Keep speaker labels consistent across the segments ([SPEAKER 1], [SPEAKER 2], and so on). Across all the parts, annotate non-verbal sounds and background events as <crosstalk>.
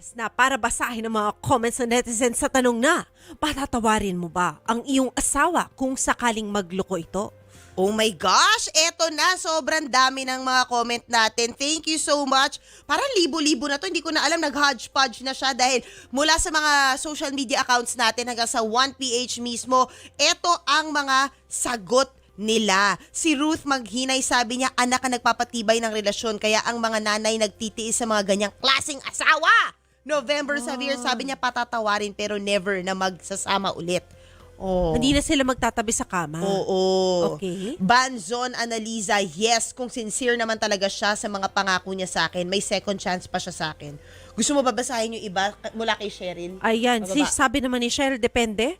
[SPEAKER 1] oras na para basahin ang mga comments ng netizens sa tanong na, patatawarin mo ba ang iyong asawa kung sakaling magloko ito?
[SPEAKER 2] Oh my gosh, eto na, sobrang dami ng mga comment natin. Thank you so much. Parang libo-libo na to, hindi ko na alam, nag-hodgepodge na siya dahil mula sa mga social media accounts natin hanggang sa 1PH mismo, eto ang mga sagot nila. Si Ruth Maghinay sabi niya, anak ang nagpapatibay ng relasyon kaya ang mga nanay nagtitiis sa mga ganyang klaseng asawa. November Xavier sabi niya patatawarin pero never na magsasama ulit. Oh.
[SPEAKER 1] Hindi na sila magtatabi sa kama.
[SPEAKER 2] Oo.
[SPEAKER 1] Okay.
[SPEAKER 2] Banzon Analiza, yes, kung sincere naman talaga siya sa mga pangako niya sa akin, may second chance pa siya sa akin. Gusto mo babasahin yung iba mula kay Cheryl?
[SPEAKER 1] Ayan, si, sabi naman ni Cheryl, depende.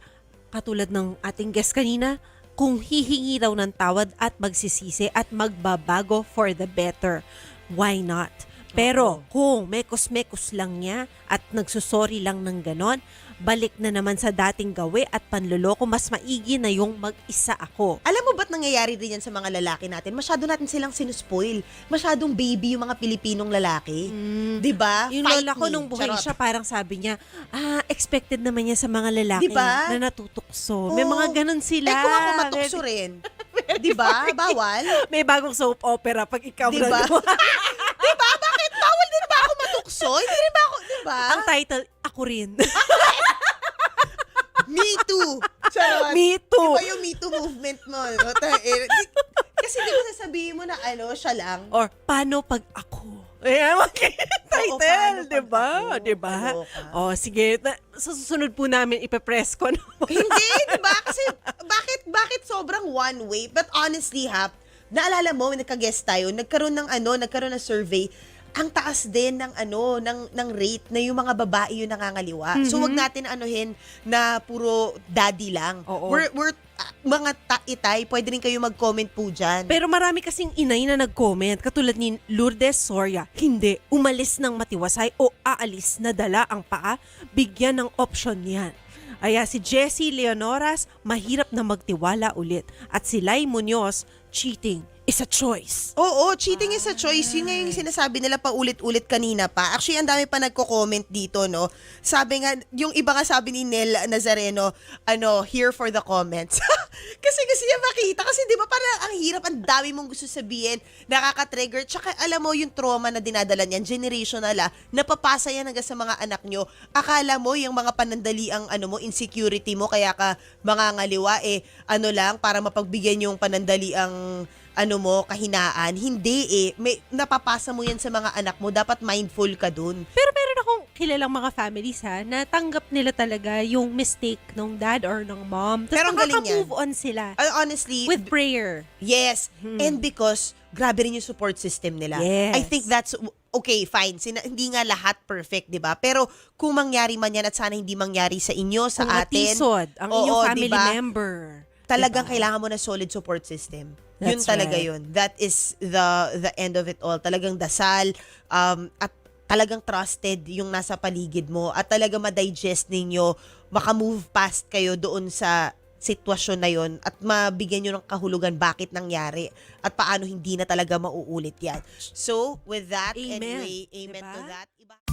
[SPEAKER 1] Katulad ng ating guest kanina, kung hihingi raw ng tawad at magsisisi at magbabago for the better. Why not? Pero kung mekos-mekos lang niya at nagsusorry lang ng ganon, balik na naman sa dating gawi at panloloko, mas maigi na yung mag-isa ako.
[SPEAKER 2] Alam mo ba't nangyayari din yan sa mga lalaki natin? Masyado natin silang sinuspoil. Masyadong baby yung mga Pilipinong lalaki. Di ba?
[SPEAKER 1] Yung
[SPEAKER 2] Fight
[SPEAKER 1] lola ko
[SPEAKER 2] me.
[SPEAKER 1] nung buhay
[SPEAKER 2] Charot.
[SPEAKER 1] siya, parang sabi niya, ah, expected naman niya sa mga lalaki
[SPEAKER 2] Diba?
[SPEAKER 1] na natutukso. May
[SPEAKER 2] Oo.
[SPEAKER 1] mga ganun sila.
[SPEAKER 2] Eh kung ako matukso rin. Di ba? <laughs> Bawal?
[SPEAKER 1] May bagong soap opera pag ikaw
[SPEAKER 2] Di
[SPEAKER 1] na
[SPEAKER 2] ba?
[SPEAKER 1] gumawa. <laughs>
[SPEAKER 2] di ba? Bakit? Bawal din ba ako matukso? Hindi rin ba?
[SPEAKER 1] Ang title, <laughs> ako rin.
[SPEAKER 2] Me too. Charot.
[SPEAKER 1] Me too.
[SPEAKER 2] Iba yung Me Too movement mo. no? Eh, Kasi di ba sasabihin mo na ano, siya lang?
[SPEAKER 1] Or, paano pag ako? <laughs> Ayan, okay. title, di ba? Di ba?
[SPEAKER 2] Kaloka.
[SPEAKER 1] O, sige. Na, sa susunod po namin, ipepress ko. No?
[SPEAKER 2] Hindi, <laughs> di ba? Kasi bakit, bakit sobrang one way? But honestly ha, naalala mo, nagka-guest tayo, nagkaroon ng ano, nagkaroon ng survey, ang taas din ng ano ng ng rate na yung mga babae yung nangangaliwa. So wag natin anuhin na puro daddy lang.
[SPEAKER 1] Oo.
[SPEAKER 2] We're we're ah, mga taitay, pwede rin kayo mag-comment po diyan.
[SPEAKER 1] Pero marami kasing inay na nag-comment, katulad ni Lourdes Soria, hindi, umalis ng matiwasay o aalis na dala ang paa, bigyan ng option yan. Aya si Jessie Leonoras, mahirap na magtiwala ulit. At si Lai Munoz, cheating is a choice.
[SPEAKER 2] Oo, cheating is a choice. Yun nga yung sinasabi nila pa ulit-ulit kanina pa. Actually, ang dami pa nagko-comment dito, no? Sabi nga, yung iba nga sabi ni Nel Nazareno, ano, here for the comments. <laughs> kasi kasi niya makita. Kasi di ba parang ang hirap, ang dami mong gusto sabihin, nakaka-trigger. Tsaka alam mo, yung trauma na dinadala niyan, generational ah, napapasa yan hanggang sa mga anak nyo. Akala mo, yung mga panandali ang ano mo, insecurity mo, kaya ka mangangaliwa, eh, ano lang, para mapagbigyan yung panandali ang ano mo, kahinaan. Hindi eh. May, napapasa mo yan sa mga anak mo. Dapat mindful ka dun.
[SPEAKER 1] Pero meron akong kilalang mga families ha, na tanggap nila talaga yung mistake ng dad or ng mom. Tapos
[SPEAKER 2] Pero ang galing yan.
[SPEAKER 1] move on sila.
[SPEAKER 2] Uh, honestly,
[SPEAKER 1] With prayer.
[SPEAKER 2] yes. And because, grabe rin yung support system nila.
[SPEAKER 1] Yes.
[SPEAKER 2] I think that's, okay, fine. Sina, hindi nga lahat perfect, di ba? Pero kung mangyari man yan at sana hindi mangyari sa inyo, sa
[SPEAKER 1] Kung
[SPEAKER 2] atin.
[SPEAKER 1] natisod ang
[SPEAKER 2] Oo,
[SPEAKER 1] inyong family
[SPEAKER 2] diba?
[SPEAKER 1] member.
[SPEAKER 2] Talagang
[SPEAKER 1] Diba?
[SPEAKER 2] kailangan mo ng solid support system. yun
[SPEAKER 1] That's
[SPEAKER 2] talaga
[SPEAKER 1] right.
[SPEAKER 2] yun. That is the the end of it all. Talagang dasal um, at talagang trusted yung nasa paligid mo at talaga ma-digest ninyo, makamove past kayo doon sa sitwasyon na yon at mabigyan nyo ng kahulugan bakit nangyari at paano hindi na talaga mauulit yan. So, with that,
[SPEAKER 1] Amen.
[SPEAKER 2] anyway, amen to
[SPEAKER 1] Diba?
[SPEAKER 2] that. Iba-